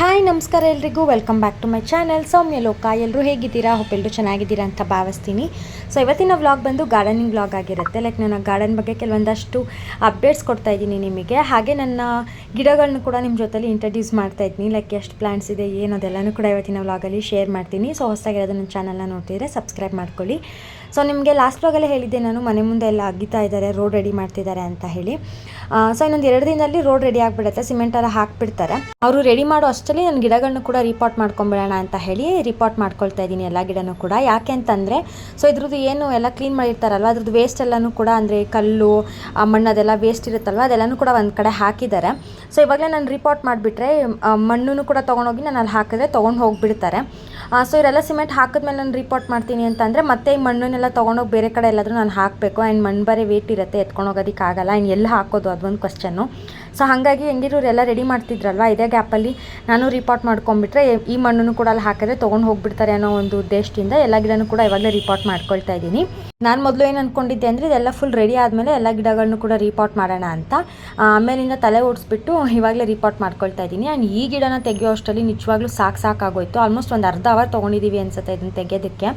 Hi ನಮಸ್ಕಾರ ಎಲ್ರಿಗೂ. Welcome back to my channel Soumya Loka. ಎಲ್ಲರೂ ಹೇಗಿದ್ದೀರಾ? ಹೋಪ್ ಎಲ್ಲರೂ ಚೆನ್ನಾಗಿದ್ದೀರಾ ಅಂತ ಭಾವಿಸ್ತೀನಿ. ಸೊ ಇವತ್ತಿನ ವ್ಲಾಗ್ ಬಂದು ಗಾರ್ಡನಿಂಗ್ ವ್ಲಾಗ್ ಆಗಿರುತ್ತೆ. ಲೈಕ್ ನಾನು ಗಾರ್ಡನ್ ಬಗ್ಗೆ ಕೆಲವೊಂದಷ್ಟು ಅಪ್ಡೇಟ್ಸ್ ಕೊಡ್ತಾ ಇದ್ದೀನಿ ನಿಮಗೆ. ಹಾಗೆ ನನ್ನ ಗಿಡಗಳನ್ನ ಕೂಡ ನಿಮ್ಮ ಜೊತೆಲಿ ಇಂಟ್ರಡ್ಯೂಸ್ ಮಾಡ್ತಾ ಇದ್ದೀನಿ. ಲೈಕ್ ಎಷ್ಟು ಪ್ಲ್ಯಾಂಟ್ಸ್ ಇದೆ, ಏನು ಅದೆಲ್ಲನೂ ಕೂಡ ಇವತ್ತಿನ ವ್ಲಾಗಲ್ಲಿ ಶೇರ್ ಮಾಡ್ತೀನಿ. ಸೊ ಹೊಸದಾಗಿರೋದು ನನ್ನ ಚಾನಲ್ನ ನೋಡ್ತಿದ್ರೆ ಸಬ್ಸ್ಕ್ರೈಬ್ ಮಾಡ್ಕೊಳ್ಳಿ. ಸೊ ನಿಮಗೆ ಲಾಸ್ಟ್ ಬ್ಲಾಗಲ್ಲಿ ಹೇಳಿದ್ದೆ, ನಾನು ಮನೆ ಮುಂದೆ ಎಲ್ಲ ಅಗಿತಾ ಇದ್ದಾರೆ ರೋಡ್ ರೆಡಿ ಮಾಡ್ತಿದ್ದಾರೆ ಅಂತ ಹೇಳಿ. ಸೊ ಇನ್ನೊಂದು ಎರಡು ದಿನದಲ್ಲಿ ರೋಡ್ ರೆಡಿ ಆಗಿಬಿಡುತ್ತೆ ಸಿಮೆಂಟ್ ಎಲ್ಲ ಹಾಕ್ಬಿಡ್ತಾರೆ. ಅವರು ರೆಡಿ ಮಾಡೋ ಅಷ್ಟರಲ್ಲಿ ನನ್ನ ಗಿಡಗಳನ್ನ ಕೂಡ ರಿಪೋರ್ಟ್ ಮಾಡ್ಕೊಂಬಿಡೋಣ ಅಂತ ಹೇಳಿ ರಿಪೋರ್ಟ್ ಮಾಡ್ಕೊಳ್ತಾ ಇದ್ದೀನಿ ಎಲ್ಲ ಗಿಡನೂ ಕೂಡ. ಯಾಕೆ ಅಂತಂದರೆ ಸೊ ಇದ್ರದ್ದು ಏನು ಎಲ್ಲ ಕ್ಲೀನ್ ಮಾಡಿರ್ತಾರಲ್ವ, ಅದ್ರದ್ದು ವೇಸ್ಟ್ ಎಲ್ಲನೂ ಕೂಡ ಅಂದರೆ ಕಲ್ಲು ಮಣ್ಣು ಅದೆಲ್ಲ ವೇಸ್ಟ್ ಇರುತ್ತಲ್ವ, ಅದೆಲ್ಲನೂ ಕೂಡ ಒಂದು ಕಡೆ ಹಾಕಿದ್ದಾರೆ. ಸೊ ಇವಾಗಲೇ ನಾನು ರಿಪೋರ್ಟ್ ಮಾಡಿಬಿಟ್ರೆ ಮಣ್ಣು ಕೂಡ ತೊಗೊಂಡೋಗಿ ನಾನು ಅಲ್ಲಿ ಹಾಕಿದ್ರೆ ತೊಗೊಂಡು ಹೋಗಿಬಿಡ್ತಾರೆ. ಸೊ ಇವರೆಲ್ಲ ಸಿಮೆಂಟ್ ಹಾಕಿದ್ಮೇಲೆ ನಾನು ರಿಪೋರ್ಟ್ ಮಾಡ್ತೀನಿ ಅಂತಂದರೆ ಮತ್ತೆ ಈ ಮಣ್ಣನ್ನೆಲ್ಲ ತೊಗೊಂಡೋಗಿ ಬೇರೆ ಕಡೆ ಎಲ್ಲಾದರೂ ನಾನು ಹಾಕಬೇಕು. ಆ್ಯಂಡ್ ಮಣ್ಣು ಬರೀ ವೇಟ್ ಇರುತ್ತೆ ಎತ್ಕೊಂಡು ಹೋಗೋದಕ್ಕಾಗಲ್ಲ ಆ್ಯಂಡ್ ಎಲ್ಲಿ ಹಾಕೋದು? ಅದೊಂದು ಕ್ವಶನ್ನು ಸೊ ಹಾಗಾಗಿ ಹೆಂಗಿರೋರು ಎಲ್ಲ ರೆಡಿ ಮಾಡ್ತಿದ್ರಲ್ವ? ಇದೇ ಗ್ಯಾಪಲ್ಲಿ ನಾನು ರಿಪೋರ್ಟ್ ಮಾಡ್ಕೊಂಡ್ಬಿಟ್ರೆ ಈ ಮಣ್ಣನ್ನು ಕೂಡ ಅಲ್ಲಿ ಹಾಕಿದ್ರೆ ತೊಗೊಂಡು ಹೋಗ್ಬಿಡ್ತಾರೆ ಅನ್ನೋ ಒಂದು ಉದ್ದೇಶದಿಂದ ಎಲ್ಲ ಗಿಡನೂ ಕೂಡ ಇವಾಗಲೇ ರಿಪೋರ್ಟ್ ಮಾಡ್ಕೊಳ್ತಾ ಇದ್ದೀನಿ. ನಾನು ಮೊದಲು ಏನು ಅಂದ್ಕೊಂಡಿದ್ದೆ ಅಂದರೆ ಇದೆಲ್ಲ ಫುಲ್ ರೆಡಿ ಆದಮೇಲೆ ಎಲ್ಲ ಗಿಡಗಳನ್ನು ಕೂಡ ರಿಪೋರ್ಟ್ ಮಾಡೋಣ ಅಂತ. ಆಮೇಲಿಂದ ತಲೆ ಓಡಿಸ್ಬಿಟ್ಟು ಇವಾಗಲೇ ರಿಪೋರ್ಟ್ ಮಾಡ್ಕೊಳ್ತಾ ಇದ್ದೀನಿ. ಆ್ಯಂಡ್ ಈ ಗಿಡನ ತೆಗೆಯೋ ಅಷ್ಟರಲ್ಲಿ ನಿಜವಾಗ್ಲೂ ಸಾಕು ಸಾಕಾಗೋಯಿತು ಆಲ್ಮೋಸ್ಟ್ ಒಂದು ಅರ್ಧ ಅವರ್ ತೊಗೊಂಡಿದ್ದೀವಿ ಅನ್ಸುತ್ತೆ ಇದನ್ನು ತೆಗೆಯೋದಕ್ಕೆ.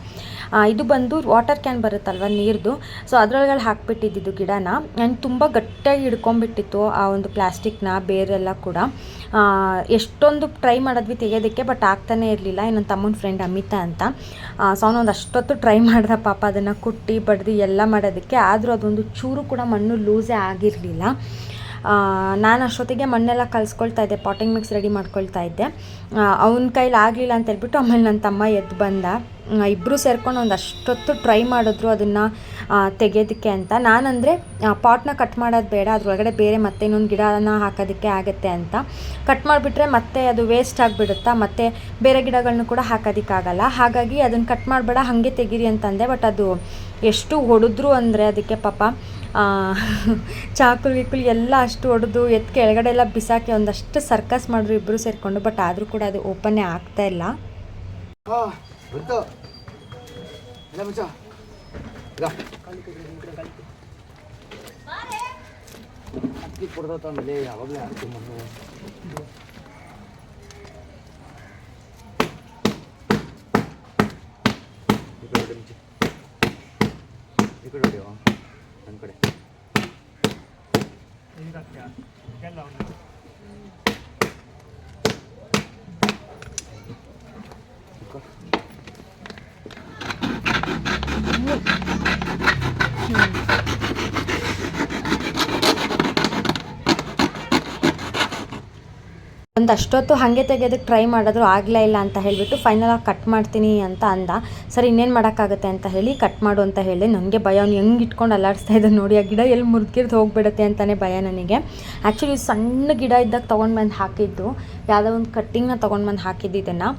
ಇದು ಬಂದು ವಾಟರ್ ಕ್ಯಾನ್ ಬರುತ್ತಲ್ವ ನೀರ್ದು? ಸೊ ಅದರೊಳಗಡೆ ಹಾಕ್ಬಿಟ್ಟಿದ್ದು ಗಿಡನ. ಆ್ಯಂಡ್ ತುಂಬ ಗಟ್ಟಿಯಾಗಿ ಹಿಡ್ಕೊಂಡ್ಬಿಟ್ಟಿತ್ತು ಆ ಒಂದು ಪ್ಲಾಸ್ಟಿಕ್ನ ಬೇರೆಲ್ಲ ಕೂಡ ಎಷ್ಟೊಂದು ಟ್ರೈ ಮಾಡಿದ್ವಿ ತೆಗೆಯೋದಕ್ಕೆ ಬಟ್ ಆಗ್ತಾನೆ ಇರಲಿಲ್ಲ. ನನ್ನ ತಮ್ಮನ ಫ್ರೆಂಡ್ ಅಮಿತಾ ಅಂತ. ಸೊ ಅವನೊಂದು ಅಷ್ಟೊತ್ತು ಟ್ರೈ ಮಾಡಿದ ಪಾಪ, ಅದನ್ನು ಕುಟ್ಟಿ, ಬಡ್ದು ಎಲ್ಲ ಮಾಡೋದಕ್ಕೆ. ಆದರೂ ಅದೊಂದು ಚೂರು ಕೂಡ ಮಣ್ಣು ಲೂಸೇ ಆಗಿರಲಿಲ್ಲ. ನಾನು ಅಷ್ಟೊತ್ತಿಗೆ ಮಣ್ಣೆಲ್ಲ ಕಲಿಸ್ಕೊಳ್ತಾ ಇದ್ದೆ ಪಾಟಿಂಗ್ ಮಿಕ್ಸ್ ರೆಡಿ ಮಾಡ್ಕೊಳ್ತಾ ಇದ್ದೆ. ಅವನ ಕೈಲಿ ಆಗಲಿಲ್ಲ ಅಂತ ಹೇಳ್ಬಿಟ್ಟು ಆಮೇಲೆ ನನ್ನ ತಮ್ಮ ಎದ್ದು ಬಂದ. ಇಬ್ಬರು ಸೇರ್ಕೊಂಡು ಒಂದು ಅಷ್ಟೊತ್ತು ಟ್ರೈ ಮಾಡಿದ್ರು ಅದನ್ನು ತೆಗೆಯೋದಕ್ಕೆ ಅಂತ. ನಾನಂದರೆ ಪಾಟ್ನ ಕಟ್ ಮಾಡೋದು ಬೇಡ, ಅದರೊಳಗಡೆ ಬೇರೆ ಮತ್ತೆ ಇನ್ನೊಂದು ಗಿಡನ ಹಾಕೋದಕ್ಕೆ ಆಗುತ್ತೆ ಅಂತ. ಕಟ್ ಮಾಡಿಬಿಟ್ರೆ ಮತ್ತೆ ಅದು ವೇಸ್ಟ್ ಆಗಿಬಿಡುತ್ತಾ, ಮತ್ತೆ ಬೇರೆ ಗಿಡಗಳನ್ನು ಕೂಡ ಹಾಕೋದಕ್ಕಾಗಲ್ಲ. ಹಾಗಾಗಿ ಅದನ್ನು ಕಟ್ ಮಾಡಬೇಡ, ಹಾಗೆ ತೆಗೀರಿ ಅಂತಂದೆ. ಬಟ್ ಅದು ಎಷ್ಟು ಹೊಡೆದ್ರು ಅಂದರೆ ಅದಕ್ಕೆ ಪಾಪ ಚಾಕುಲ್ ಗೀಕುಲ್ ಎಲ್ಲ ಅಷ್ಟು ಹೊಡೆದು ಎತ್ತು ಕೆಳಗಡೆ ಎಲ್ಲ ಬಿಸಾಕಿ ಒಂದಷ್ಟು ಸರ್ಕಸ್ ಮಾಡಿದ್ರು ಇಬ್ಬರು ಸೇರಿಕೊಂಡು. ಬಟ್ ಆದರೂ ಕೂಡ ಅದು ಓಪನ್ನೇ ಆಗ್ತಾ ಇಲ್ಲ. ಹಾ ಬಂತು ಇಲ್ಲ ಮುಚ್ಚ ಈಗ ಅಕ್ಕಿ ಕೊಡ್ದತ್ತ ಆಮೇಲೆ ಯಾವಾಗಲೇ ಆಗ್ತೀನಿ ಮಣ್ಣು ಈ ಕಡೆ ಹೊಡಿ ಮುಂಚೆ ಈ ಕಡೆ ಹೊಡಿಯೋ ನನ್ನ ಕಡೆ ಇಟ್ಕೋ. ಒಂದು ಅಷ್ಟೊತ್ತು ಹಾಗೆ ತೆಗೆಯೋದಕ್ಕೆ ಟ್ರೈ ಮಾಡಿದ್ರು, ಆಗಲೇ ಇಲ್ಲ ಅಂತ ಹೇಳಿಬಿಟ್ಟು ಫೈನಲಾಗಿ ಕಟ್ ಮಾಡ್ತೀನಿ ಅಂತ ಅಂದ. ಸರಿ, ಇನ್ನೇನು ಮಾಡೋಕ್ಕಾಗುತ್ತೆ ಅಂತ ಹೇಳಿ ಕಟ್ ಮಾಡು ಅಂತ ಹೇಳಿ ನನಗೆ ಭಯ, ಅವ್ನು ಹೆಂಗೆ ಇಟ್ಕೊಂಡು ಅಲ್ಲಾಡಿಸ್ತಾ ಇದ್ದ ನೋಡಿ, ಆ ಗಿಡ ಎಲ್ಲಿ ಮುರ್ಗಿರ್ದು ಹೋಗ್ಬಿಡುತ್ತೆ ಅಂತಲೇ ಭಯ ನನಗೆ. ಆ್ಯಕ್ಚುಲಿ ಸಣ್ಣ ಗಿಡ ಇದ್ದಾಗ ತೊಗೊಂಡು ಬಂದು ಹಾಕಿದ್ದು, ಯಾವುದೋ ಒಂದು ಕಟ್ಟಿಂಗ್ನ ತೊಗೊಂಡು ಬಂದು ಹಾಕಿದ್ದು ಇದನ್ನು.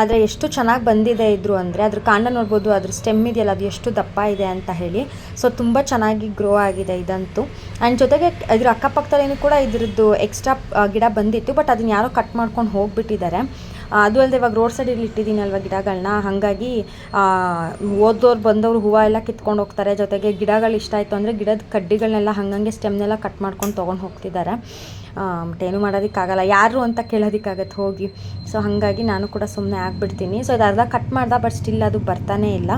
ಆದರೆ ಎಷ್ಟು ಚೆನ್ನಾಗಿ ಬಂದಿದೆ ಇದ್ರು ಅಂದರೆ ಅದ್ರ ಕಾಂಡ ನೋಡ್ಬೋದು, ಅದ್ರ ಸ್ಟೆಮ್ ಇದೆಯಲ್ಲ, ಅದು ಎಷ್ಟು ದಪ್ಪ ಇದೆ ಅಂತ ಹೇಳಿ. ಸೊ ತುಂಬ ಚೆನ್ನಾಗಿ ಗ್ರೋ ಆಗಿದೆ ಇದಂತೂ. ಆ್ಯಂಡ್ ಜೊತೆಗೆ ಇದ್ರ ಅಕ್ಕಪಕ್ಕದಲ್ಲೂ ಕೂಡ ಇದ್ರದ್ದು ಎಕ್ಸ್ಟ್ರಾ ಗಿಡ ಬಂದಿತ್ತು ಬಟ್ ಅದನ್ನ ಯಾರೋ ಕಟ್ ಮಾಡ್ಕೊಂಡು ಹೋಗ್ಬಿಟ್ಟಿದ್ದಾರೆ. ಅದು ಅಲ್ಲದೆ ಇವಾಗ ರೋಡ್ ಸೈಡಲ್ಲಿ ಇಟ್ಟಿದ್ದೀನಲ್ವ ಗಿಡಗಳನ್ನ ಹಾಗಾಗಿ ಓದೋರು ಬಂದವರು ಹೂವು ಎಲ್ಲ ಕಿತ್ಕೊಂಡು ಹೋಗ್ತಾರೆ. ಜೊತೆಗೆ ಗಿಡಗಳು ಇಷ್ಟ ಆಯಿತು ಅಂದರೆ ಗಿಡದ ಕಡ್ಡಿಗಳನ್ನೆಲ್ಲ ಹಾಗಂಗೆ ಸ್ಟೆಮ್ನೆಲ್ಲ ಕಟ್ ಮಾಡ್ಕೊಂಡು ತೊಗೊಂಡು ಹೋಗ್ತಿದ್ದಾರೆ. ಬಟ್ ಏನು ಮಾಡೋದಕ್ಕಾಗಲ್ಲ. ಯಾರು ಅಂತ ಕೇಳೋದಕ್ಕಾಗತ್ತೆ ಹೋಗಿ. ಸೊ ಹಾಗಾಗಿ ನಾನು ಕೂಡ ಸುಮ್ಮನೆ ಆಗಿಬಿಡ್ತೀನಿ. ಸೊ ಇದು ಅರ್ಧ ಕಟ್ ಮಾಡ್ದೆ ಬಟ್ ಸ್ಟಿಲ್ ಅದು ಬರ್ತಾನೇ ಇಲ್ಲ.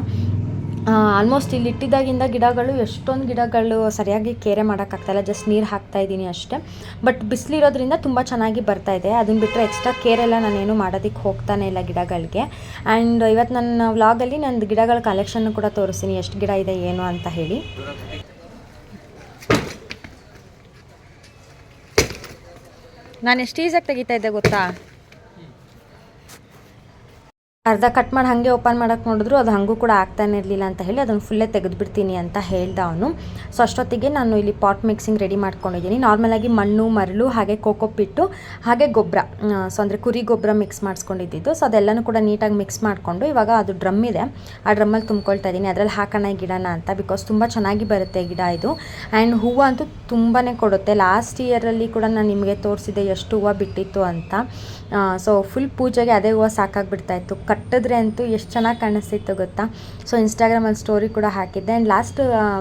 ಆಲ್ಮೋಸ್ಟ್ ಇಲ್ಲಿ ಇಟ್ಟಿದ್ದಾಗಿಂದ ಗಿಡಗಳು, ಎಷ್ಟೊಂದು ಗಿಡಗಳು ಸರಿಯಾಗಿ ಕೇರೆ ಮಾಡೋಕ್ಕಾಗ್ತಾಯಿಲ್ಲ ಜಸ್ಟ್ ನೀರು ಹಾಕ್ತಾ ಇದ್ದೀನಿ ಅಷ್ಟೇ. ಬಟ್ ಬಿಸಿಲಿರೋದ್ರಿಂದ ತುಂಬ ಚೆನ್ನಾಗಿ ಬರ್ತಾ ಇದೆ. ಅದನ್ನು ಬಿಟ್ಟರೆ ಎಕ್ಸ್ಟ್ರಾ ಕೇರೆಲ್ಲ ನಾನೇನು ಮಾಡೋದಕ್ಕೆ ಹೋಗ್ತಾನೆ ಇಲ್ಲ ಗಿಡಗಳಿಗೆ. ಆ್ಯಂಡ್ ಇವತ್ತು ನನ್ನ ವ್ಲಾಗಲ್ಲಿ ನಂದು ಗಿಡಗಳ ಕಲೆಕ್ಷನ್ ಕೂಡ ತೋರಿಸ್ತೀನಿ, ಎಷ್ಟು ಗಿಡ ಇದೆ, ಏನು ಅಂತ ಹೇಳಿ. ನಾನು ಎಷ್ಟು ಈಸಾಗಿ ತೆಗಿತಾ ಇದ್ದೆ ಗೊತ್ತಾ? ಅರ್ಧ ಕಟ್ ಮಾಡಿ ಹಾಗೆ ಓಪನ್ ಮಾಡೋಕೆ ನೋಡಿದ್ರು ಅದು ಹಾಗೂ ಕೂಡ ಆಗ್ತಾನೆ ಇರಲಿಲ್ಲ ಅಂತ ಹೇಳಿ ಅದನ್ನು ಫುಲ್ಲೇ ತೆಗೆದುಬಿಡ್ತೀನಿ ಅಂತ ಹೇಳ್ದ ಅವನು. ಸೊ ಅಷ್ಟೊತ್ತಿಗೆ ನಾನು ಇಲ್ಲಿ ಪಾಟ್ ಮಿಕ್ಸಿಂಗ್ ರೆಡಿ ಮಾಡ್ಕೊಂಡಿದ್ದೀನಿ. ನಾರ್ಮಲಾಗಿ ಮಣ್ಣು, ಮರಳು, ಹಾಗೆ ಕೋಕೋ ಪಿಟ್ಟು ಹಾಗೆ ಗೊಬ್ಬರ ಸೊ ಅಂದರೆ ಕುರಿ ಗೊಬ್ಬರ ಮಿಕ್ಸ್ ಮಾಡಿಸ್ಕೊಂಡಿದ್ದು ಸೊ ಅದೆಲ್ಲನೂ ಕೂಡ ನೀಟಾಗಿ ಮಿಕ್ಸ್ ಮಾಡಿಕೊಂಡು ಇವಾಗ ಅದು ಡ್ರಮ್ ಇದೆ. ಆ ಡ್ರಮ್ಮಲ್ಲಿ ತುಂಬ್ಕೊಳ್ತಾ ಇದ್ದೀನಿ. ಅದರಲ್ಲಿ ಹಾಕೋಣ ಗಿಡನ ಅಂತ ಬಿಕಾಸ್ ತುಂಬ ಚೆನ್ನಾಗಿ ಬರುತ್ತೆ ಗಿಡ ಇದು. ಆ್ಯಂಡ್ ಹೂವು ಅಂತೂ ತುಂಬಾ ಕೊಡುತ್ತೆ. ಲಾಸ್ಟ್ ಇಯರಲ್ಲಿ ಕೂಡ ನಾನು ನಿಮಗೆ ತೋರಿಸಿದೆ ಎಷ್ಟು ಹೂವು ಬಿಟ್ಟಿತ್ತು ಅಂತ. ಸೊ ಫುಲ್ ಪೂಜೆಗೆ ಅದೇ ಹೂವು ಸಾಕಾಗಿಬಿಡ್ತಾ ಇತ್ತು. ಕಟ್ಟಿದ್ರೆ ಅಂತೂ ಎಷ್ಟು ಚೆನ್ನಾಗಿ ಕಾಣಿಸ್ತಿತ್ತು ಗೊತ್ತಾ? ಸೊ ಇನ್ಸ್ಟಾಗ್ರಾಮಲ್ಲಿ ಸ್ಟೋರಿ ಕೂಡ ಹಾಕಿದ್ದೆ. ಆ್ಯಂಡ್ ಲಾಸ್ಟ್